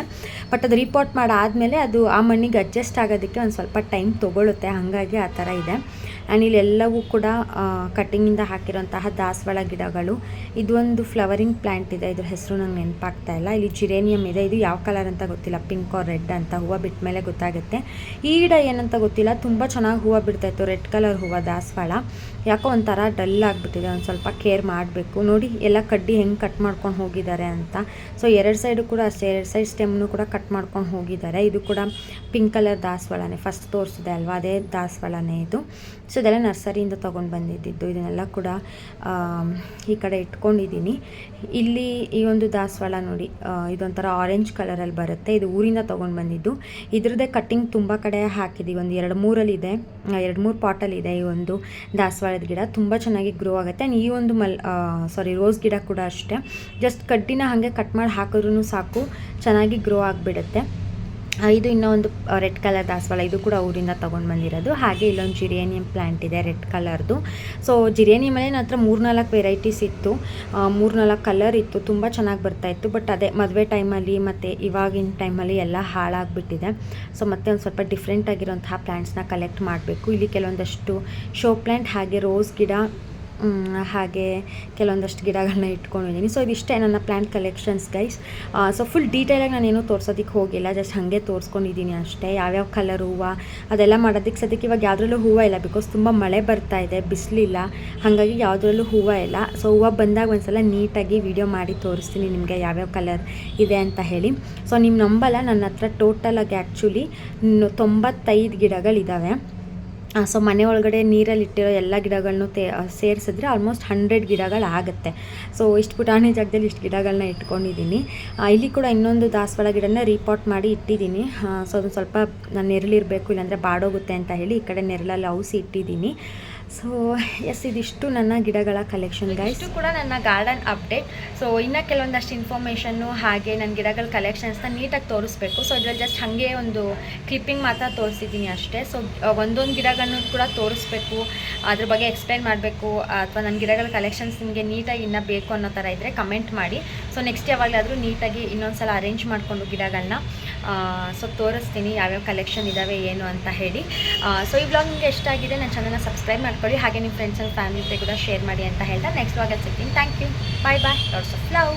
ಬಟ್ ಅದು ರಿಪೋರ್ಟ್ ಮಾಡಾದಮೇಲೆ ಅದು ಆ ಮಣ್ಣಿಗೆ ಅಡ್ಜಸ್ಟ್ ಆಗೋದಕ್ಕೆ ಒಂದು ಸ್ವಲ್ಪ ಟೈಮ್ ತೊಗೊಳುತ್ತೆ. ಹಾಗಾಗಿ ಆ ಥರ ಇದೆ. ಆ್ಯಂಡ್ ಇಲ್ಲೆಲ್ಲವೂ ಕೂಡ ಕಟ್ಟಿಂಗಿಂದ ಹಾಕಿರೋಂತಹ ದಾಸವಾಳ ಗಿಡಗಳು. ಇದೊಂದು ಫ್ಲವರಿಂಗ್ ಪ್ಲ್ಯಾಂಟ್ ಇದೆ. ಇದ್ರ ಹೆಸರು ನಂಗೆ ನೆನಪಾಗ್ತಾ ಇಲ್ಲ. ಇಲ್ಲಿ ಜಿರೇನಿಯಂ ಇದೆ. ಇದು ಯಾವ ಕಲರ್ ಅಂತ ಗೊತ್ತಿಲ್ಲ. ಪಿಂಕ್ ಆರ್ ರೆಡ್ ಅಂತ. ಹೂವು ಬಿಟ್ಟ ಮೇಲೆ ಗೊತ್ತಾಗುತ್ತೆ. ಈ ಗಿಡ ಏನಂತ ಗೊತ್ತಿಲ್ಲ. ತುಂಬ ಚೆನ್ನಾಗಿ ಹೂವು ಬಿಡ್ತಾಯಿತ್ತು. ರೆಡ್ ಕಲರ್ ಹೂವು ದಾಸವಾಳ. ಯಾಕೋ ಒಂಥರ ಡಲ್ ಆಗಿಬಿಟ್ಟಿದೆ. ಒಂದು ಸ್ವಲ್ಪ ಕೇರ್ ಮಾಡಬೇಕು. ನೋಡಿ, ಎಲ್ಲ ಕಡ್ಡಿ ಹೆಂಗೆ ಕಟ್ ಮಾಡ್ಕೊಂಡು ಹೋಗಿದ್ದಾರೆ ಅಂತ. ಸೊ ಎರಡು ಸೈಡು ಕೂಡ ಅಷ್ಟೇ. ಎರಡು ಸೈಡ್ ಸ್ಟೆಮ್ನು ಕೂಡ ಕಟ್ ಮಾಡ್ಕೊಂಡು ಹೋಗಿದ್ದಾರೆ. ಇದು ಕೂಡ ಪಿಂಕ್ ಕಲರ್ ದಾಸವಾಳನೇ. ಫಸ್ಟ್ ತೋರಿಸಿದೆ ಅಲ್ವಾ? ಅದೇ ದಾಸವಾಳನೇ ಇದು. ಸೊ ಇದೆಲ್ಲ ನರ್ಸರಿಯಿಂದ ತೊಗೊಂಡು ಬಂದಿದ್ದಿದ್ದು. ಇದನ್ನೆಲ್ಲ ಕೂಡ ಈ ಕಡೆ ಇಟ್ಕೊಂಡಿದ್ದೀನಿ. ಇಲ್ಲಿ ಈ ಒಂದು ದಾಸವಾಳ ನೋಡಿ ಇದೊಂಥರ ಆರೆಂಜ್ ಕಲರಲ್ಲಿ ಬರುತ್ತೆ. ಇದು ಊರಿಂದ ತೊಗೊಂಡು ಬಂದಿದ್ದು. ಇದ್ರದ್ದೇ ಕಟ್ಟಿಂಗ್ ತುಂಬ ಕಡೆ ಹಾಕಿದ್ದೀವಿ. ಒಂದು ಎರಡು ಮೂರಲ್ಲಿದೆ ಎರಡು ಮೂರು ಪಾಟಲ್ಲಿದೆ ಈ ಒಂದು ದಾಸವಾಳದ ಗಿಡ. ತುಂಬ ಚೆನ್ನಾಗಿ ಗ್ರೋ ಆಗುತ್ತೆ. ಆ್ಯಂಡ್ ಈ ಒಂದು ಮಲ್ ಸಾರಿ ರೋಸ್ ಗಿಡ ಕೂಡ ಅಷ್ಟೇ. ಜಸ್ಟ್ ಕಡ್ಡಿನ ಹಾಗೆ ಕಟ್ ಮಾಡಿ ಹಾಕಿದ್ರೂ ಸಾಕು, ಚೆನ್ನಾಗಿ ಗ್ರೋ ಆಗಿಬಿಡುತ್ತೆ. ಇದು ಇನ್ನೊಂದು ರೆಡ್ ಕಲರ್ ದಾಸವಾಳ ಇದು ಕೂಡ ಊರಿಂದ ತೊಗೊಂಡು ಬಂದಿರೋದು. ಹಾಗೆ ಇಲ್ಲೊಂದು ಜಿರೇನಿಯಂ ಪ್ಲ್ಯಾಂಟ್ ಇದೆ, ರೆಡ್ ಕಲರ್ದು. ಸೊ ಜಿರೇನಿಯಮಲ್ಲೇ ನನ್ನ ಹತ್ರ ಮೂರ್ನಾಲ್ಕು ವೆರೈಟೀಸ್ ಇತ್ತು. ಮೂರ್ನಾಲ್ಕು ಕಲರ್ ಇತ್ತು. ತುಂಬ ಚೆನ್ನಾಗಿ ಬರ್ತಾಯಿತ್ತು ಬಟ್ ಅದೇ ಮದುವೆ ಟೈಮಲ್ಲಿ ಮತ್ತು ಇವಾಗಿನ ಟೈಮಲ್ಲಿ ಎಲ್ಲ ಹಾಳಾಗಿಬಿಟ್ಟಿದೆ. ಸೊ ಮತ್ತೆ ಒಂದು ಸ್ವಲ್ಪ ಡಿಫ್ರೆಂಟ್ ಆಗಿರೋಂತಹ ಪ್ಲ್ಯಾಂಟ್ಸ್ನ ಕಲೆಕ್ಟ್ ಮಾಡಬೇಕು. ಇಲ್ಲಿ ಕೆಲವೊಂದಷ್ಟು ಶೋ ಪ್ಲ್ಯಾಂಟ್ ಹಾಗೆ ರೋಸ್ ಗಿಡ ಹಾಗೆ ಕೆಲವೊಂದಷ್ಟು ಗಿಡಗಳನ್ನ ಇಟ್ಕೊಂಡಿದ್ದೀನಿ. ಸೊ ಇದಿಷ್ಟೇ ನನ್ನ plant collections guys so full ಡೀಟೇಲಾಗಿ ನಾನೇನು ತೋರ್ಸೋದಕ್ಕೆ ಹೋಗಿಲ್ಲ. ಜಸ್ಟ್ ಹಾಗೆ ತೋರಿಸ್ಕೊಂಡಿದ್ದೀನಿ ಅಷ್ಟೇ. ಯಾವ್ಯಾವ ಕಲರ್ ಹೂವು, ಅದೆಲ್ಲ ಮಾಡೋದಕ್ಕೆ ಸದ್ಯಕ್ಕೆ ಇವಾಗ ಯಾವುದ್ರಲ್ಲೂ ಹೂವು ಇಲ್ಲ. ಬಿಕಾಸ್ ತುಂಬ ಮಳೆ ಬರ್ತಾ ಇದೆ, ಬಿಸಿಲಿಲ್ಲ. ಹಾಗಾಗಿ ಯಾವುದ್ರಲ್ಲೂ ಹೂವು ಇಲ್ಲ. ಸೊ ಹೂವು ಬಂದಾಗ ಒಂದ್ಸಲ ನೀಟಾಗಿ ವಿಡಿಯೋ ಮಾಡಿ ತೋರಿಸ್ತೀನಿ ನಿಮಗೆ ಯಾವ್ಯಾವ ಕಲರ್ ಇದೆ ಅಂತ ಹೇಳಿ. ಸೊ ನಿಮ್ಮ ನಂಬಲ್ಲ, ನನ್ನ ಹತ್ರ ಟೋಟಲಾಗಿ ಆ್ಯಕ್ಚುಲಿ ತೊಂಬತ್ತೈದು ಗಿಡಗಳಿದ್ದಾವೆ ಸೊ ಮನೆ ಒಳಗಡೆ ನೀರಲ್ಲಿ ಇಟ್ಟಿರೋ ಎಲ್ಲ ಗಿಡಗಳನ್ನು ತೇ ಸೇರಿಸಿದ್ರೆ ಆಲ್ಮೋಸ್ಟ್ ಹಂಡ್ರೆಡ್ ಗಿಡಗಳಾಗುತ್ತೆ. ಸೊ ಇಷ್ಟು ಪುಟಾಣಿ ಜಾಗದಲ್ಲಿ ಇಷ್ಟು ಗಿಡಗಳನ್ನ ಇಟ್ಕೊಂಡಿದ್ದೀನಿ. ಇಲ್ಲಿ ಕೂಡ ಇನ್ನೊಂದು ದಾಸವಾಳ ಗಿಡನ ರೀಪಾಟ್ ಮಾಡಿ ಇಟ್ಟಿದ್ದೀನಿ. ಸೊ ಅದೊಂದು ಸ್ವಲ್ಪ ನೆರಳಿರಬೇಕು, ಇಲ್ಲಾಂದರೆ ಬಾಡೋಗುತ್ತೆ ಅಂತ ಹೇಳಿ ಈ ಕಡೆ ನೆರಳಲ್ಲಿ ಔಸಿ ಇಟ್ಟಿದ್ದೀನಿ. ಸೊ ಎಸ್ ಇದಿಷ್ಟು ನನ್ನ ಗಿಡಗಳ ಕಲೆಕ್ಷನ್ ಇಷ್ಟು ಕೂಡ ನನ್ನ ಗಾರ್ಡನ್ ಅಪ್ಡೇಟ್ ಸೊ ಇನ್ನು ಕೆಲವೊಂದಷ್ಟು ಇನ್ಫಾರ್ಮೇಷನ್ನು ಹಾಗೆ ನನ್ನ ಗಿಡಗಳ ಕಲೆಕ್ಷನ್ಸ್ನ ನೀಟಾಗಿ ತೋರಿಸ್ಬೇಕು. ಸೊ ಅದರಲ್ಲಿ ಜಸ್ಟ್ ಹಾಗೆ ಒಂದು ಕ್ಲಿಪ್ಪಿಂಗ್ ಮಾತ್ರ ತೋರಿಸಿದ್ದೀನಿ ಅಷ್ಟೇ. ಸೊ ಒಂದೊಂದು ಗಿಡಗಳನ್ನು ಕೂಡ ತೋರಿಸ್ಬೇಕು. ಅದ್ರ ಬಗ್ಗೆ ಎಕ್ಸ್ಪ್ಲೈನ್ ಮಾಡಬೇಕು. ಅಥವಾ ನನ್ನ ಗಿಡಗಳ ಕಲೆಕ್ಷನ್ಸ್ ನಿಮಗೆ ನೀಟಾಗಿ ಇನ್ನೂ ಬೇಕು ಅನ್ನೋ ಥರ ಇದ್ದರೆ ಕಮೆಂಟ್ ಮಾಡಿ. ಸೊ ನೆಕ್ಸ್ಟ್ ಯಾವಾಗಲಾದರೂ ನೀಟಾಗಿ ಇನ್ನೊಂದು ಸಲ ಅರೇಂಜ್ ಮಾಡಿಕೊಂಡು ಗಿಡಗಳನ್ನ ಸೊ ತೋರಿಸ್ತೀನಿ ಯಾವ್ಯಾವ ಕಲೆಕ್ಷನ್ ಇದ್ದಾವೆ ಏನು ಅಂತ ಹೇಳಿ. ಸೊ ಈ ಬ್ಲಾಗ್ ನಿಮಗೆ ಎಷ್ಟಾಗಿದೆ ನನ್ನ ಚಾನಲ್ನ ಸಬ್ಸ್ಕ್ರೈಬ್ ಮಾಡ್ಕೊಳ್ಳಿ. ಹಾಗೆ ನಿಮ್ಮ ಫ್ರೆಂಡ್ಸ್ ಆ್ಯಂಡ್ ಫ್ಯಾಮಿಲಿ ಕೂಡ ಶೇರ್ ಮಾಡಿ ಅಂತ ಹೇಳ್ತಾ ನೆಕ್ಸ್ಟ್ ವಾಗ ಸಿಗ್ತೀನಿ. Thank you bye bye lots of love